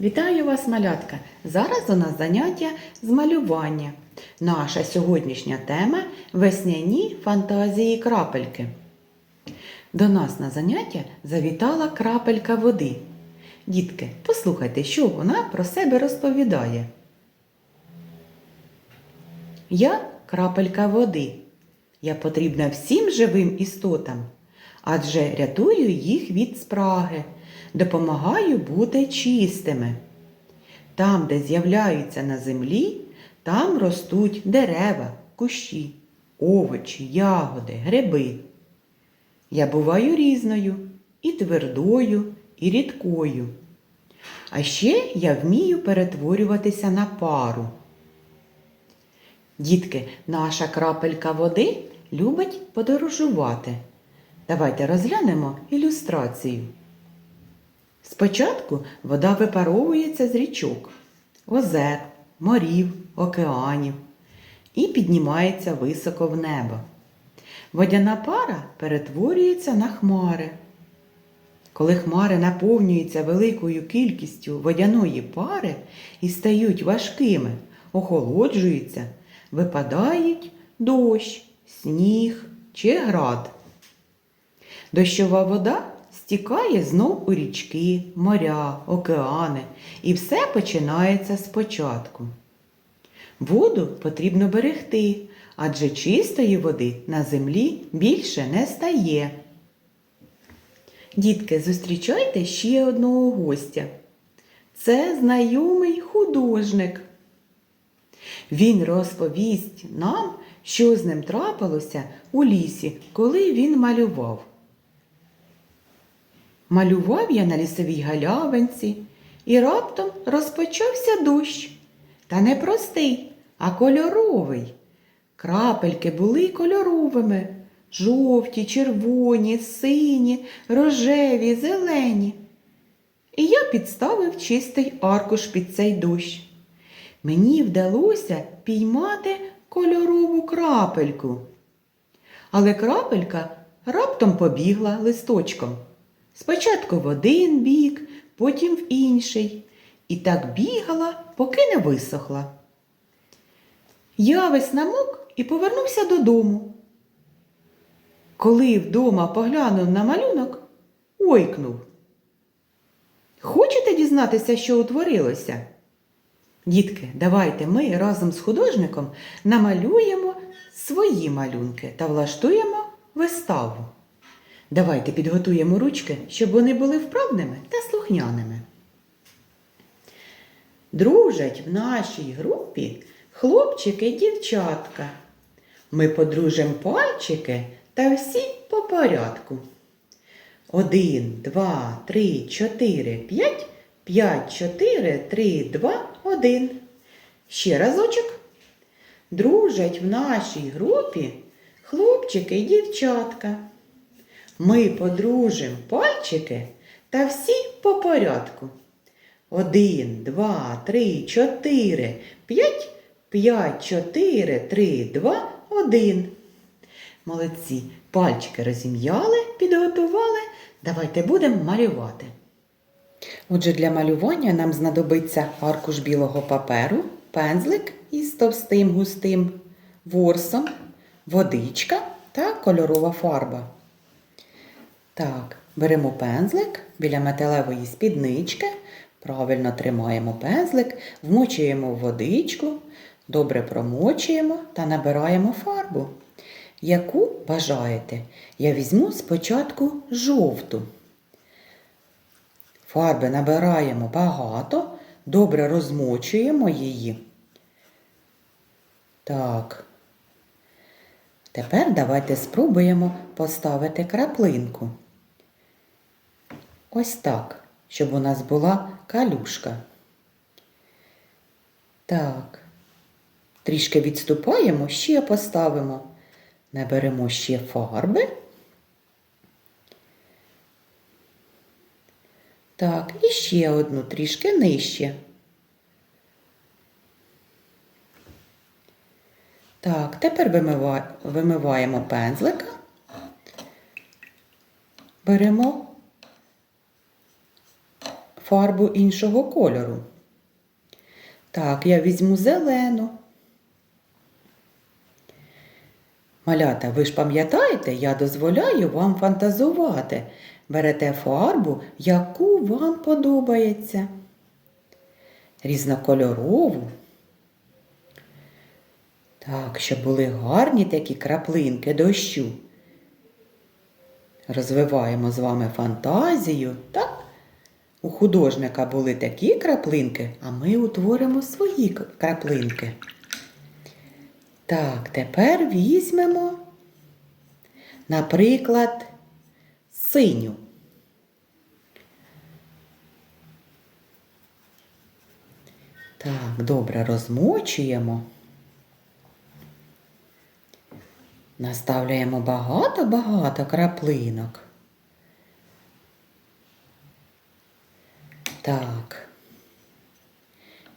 Вітаю вас, малятка! Зараз у нас заняття з малювання. Наша сьогоднішня тема весняні фантазії крапельки. До нас на заняття завітала крапелька води. Дітки, послухайте, що вона про себе розповідає. Я крапелька води. Я потрібна всім живим істотам, адже рятую їх від спраги, допомагаю бути чистими. Там, де з'являються на землі, там ростуть дерева, кущі, овочі, ягоди, гриби. Я буваю різною, і твердою, і рідкою. А ще я вмію перетворюватися на пару. Дітки, наша крапелька води любить подорожувати. Давайте розглянемо ілюстрацію. Спочатку вода випаровується з річок, озер, морів, океанів і піднімається високо в небо. Водяна пара перетворюється на хмари. Коли хмари наповнюються великою кількістю водяної пари і стають важкими, охолоджуються, випадають дощ, сніг чи град. Дощова вода стікає знов у річки, моря, океани, і все починається спочатку. Воду потрібно берегти, адже чистої води на землі більше не стає. Дітки, зустрічайте ще одного гостя. Це знайомий художник. Він розповість нам, що з ним трапилося у лісі, коли він малював. Малював я на лісовій галявинці, і раптом розпочався дощ. Та не простий, а кольоровий. Крапельки були кольоровими жовті, червоні, сині, рожеві, зелені. І я підставив чистий аркуш під цей дощ. Мені вдалося піймати кольорову крапельку. Але крапелька раптом побігла листочком. Спочатку в один бік, потім в інший. І так бігала, поки не висохла. Я весь намок і повернувся додому. Коли вдома поглянув на малюнок, ойкнув. Хочете дізнатися, що утворилося? Дітки, давайте ми разом з художником намалюємо свої малюнки та влаштуємо виставу. Давайте підготуємо ручки, щоб вони були вправними та слухняними. Дружать в нашій групі хлопчики і дівчатка. Ми подружимо пальчики та всі по порядку. Один, два, три, чотири, п'ять, п'ять, чотири, три, два, один. Ще разочок. Дружать в нашій групі хлопчики і дівчатка. Ми подружимо пальчики та всі по порядку. Один, два, три, чотири, п'ять, п'ять, чотири, три, два, один. Молодці. Пальчики розім'яли, підготували. Давайте будемо малювати. Отже, для малювання нам знадобиться аркуш білого паперу, пензлик із товстим густим ворсом, водичка та кольорова фарба. Так, беремо пензлик біля металевої спіднички, правильно тримаємо пензлик, вмочуємо в водичку, добре промочуємо та набираємо фарбу. Яку бажаєте? Я візьму спочатку жовту. Фарби набираємо багато, добре розмочуємо її. Так. Тепер давайте спробуємо поставити краплинку. Ось так, щоб у нас була калюшка. Так. Трішки відступаємо, ще поставимо. Наберемо ще фарби. Так, і ще одну трішки нижче. Так, тепер вимиваємо пензлика. Беремо фарбу іншого кольору. Так, я візьму зелену. Малята, ви ж пам'ятаєте, я дозволяю вам фантазувати. Берете фарбу, яку вам подобається. Різнокольорову. Так, щоб були гарні такі краплинки дощу. Розвиваємо з вами фантазію, так? У художника були такі краплинки, а ми утворимо свої краплинки. Так, тепер візьмемо, наприклад, синю. Так, добре розмочуємо. Наставляємо багато-багато краплинок. Так.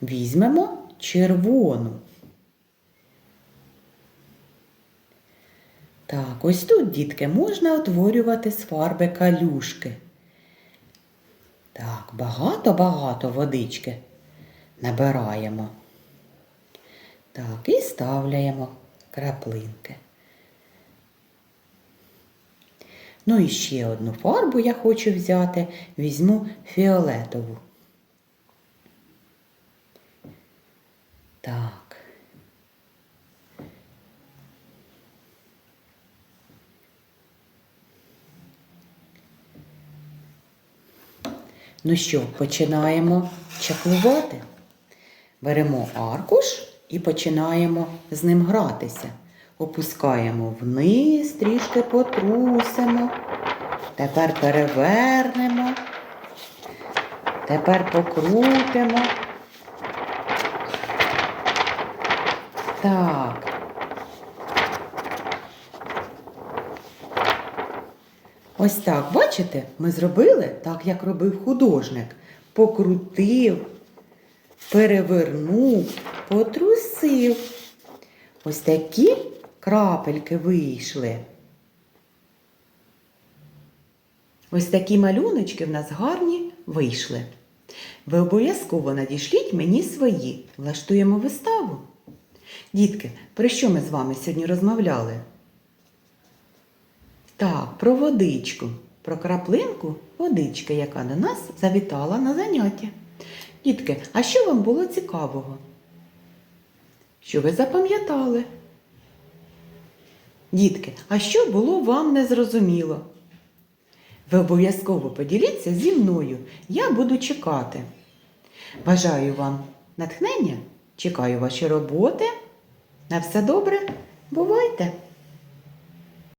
Візьмемо червону. Так, ось тут, дітки, можна утворювати з фарби калюшки. Так, багато-багато водички набираємо. Так, і ставляємо краплинки. Ну і ще одну фарбу я хочу взяти. Візьму фіолетову. Так. Ну що, починаємо чаклувати. Беремо аркуш і починаємо з ним гратися. Опускаємо вниз, трішки потрусимо. Тепер перевернемо. Тепер покрутимо. Так. Ось так, бачите, ми зробили так, як робив художник. Покрутив, перевернув, потрусив. Ось такі крапельки вийшли. Ось такі малюночки в нас гарні вийшли. Ви обов'язково надішліть мені свої. Влаштуємо виставу. Дітки, про що ми з вами сьогодні розмовляли? Так, про водичку, про краплинку водички, яка до нас завітала на заняття. Дітки, а що вам було цікавого? Що ви запам'ятали? Дітки, а що було вам незрозуміло? Ви обов'язково поділіться зі мною. Я буду чекати. Бажаю вам натхнення, чекаю ваші роботи. На все добре, бувайте!